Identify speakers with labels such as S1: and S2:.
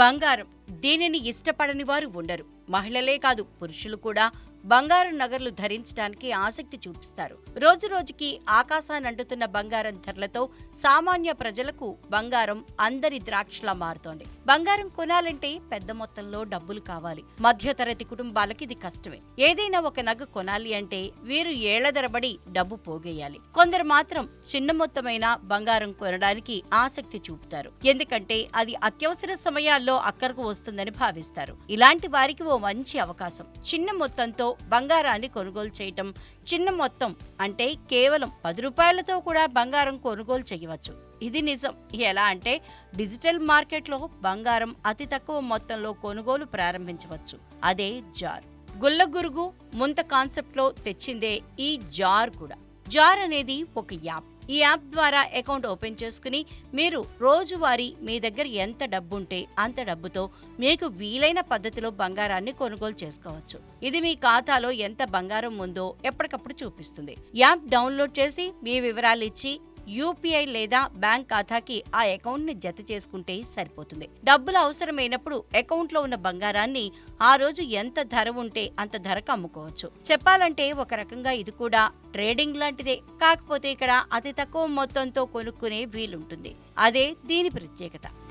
S1: బంగారం. దీనిని ఇష్టపడని వారు ఉండరు. మహిళలే కాదు పురుషులు కూడా బంగారు నగర్లు ధరించడానికి ఆసక్తి చూపిస్తారు. రోజు రోజుకి బంగారం ధరలతో సామాన్య ప్రజలకు బంగారం అందరి ద్రాక్షలా మారుతోంది. బంగారం కొనాలంటే పెద్ద మొత్తంలో డబ్బులు కావాలి. మధ్యతరగతి కుటుంబాలకి ఇది కష్టమే. ఏదైనా ఒక నగ కొనాలి అంటే వీరు ఏళ్ళ తరబడి డబ్బు పోగేయాలి. కొందరు మాత్రం చిన్న మొత్తమైన బంగారం కొనడానికి ఆసక్తి చూపుతారు. ఎందుకంటే అది అత్యవసర సమయాల్లో అక్కరకు వస్తుందని భావిస్తారు. ఇలాంటి వారికి ఓ మంచి అవకాశం. చిన్న మొత్తంతో బంగారాన్ని కొనుగోలు చేయటం చిన్న మొత్తం అంటే కేవలం పది రూపాయలతో కూడా బంగారం కొనుగోలు చేయవచ్చు. ఇది నిజం. ఎలా అంటే డిజిటల్ మార్కెట్లో బంగారం అతి తక్కువ మొత్తంలో కొనుగోలు ప్రారంభించవచ్చు. అదే జార్. గుల్లగురుగు ముంత కాన్సెప్ట్లో తెచ్చిందే ఈ జార్ కూడా. జార్ అనేది ఒక యాప్. ఈ యాప్ ద్వారా అకౌంట్ ఓపెన్ చేసుకుని మీరు రోజువారీ మీ దగ్గర ఎంత డబ్బు ఉంటే అంత డబ్బుతో మీకు వీలైన పద్ధతిలో బంగారాన్ని కొనుగోలు చేసుకోవచ్చు. ఇది మీ ఖాతాలో ఎంత బంగారం ఉందో ఎప్పటికప్పుడు చూపిస్తుంది. యాప్ డౌన్లోడ్ చేసి మీ వివరాలు ఇచ్చి యూపీఐ లేదా బ్యాంక్ ఖాతాకి ఆ అకౌంట్ని జత చేసుకుంటే సరిపోతుంది. డబ్బులు అవసరమైనప్పుడు అకౌంట్లో ఉన్న బంగారాన్ని ఆ రోజు ఎంత ధర ఉంటే అంత ధరకు అమ్ముకోవచ్చు. చెప్పాలంటే ఒక రకంగా ఇది కూడా ట్రేడింగ్ లాంటిదే. కాకపోతే ఇక్కడ అతి తక్కువ మొత్తంతో కొనుక్కునే వీలుంటుంది. అదే దీని ప్రత్యేకత.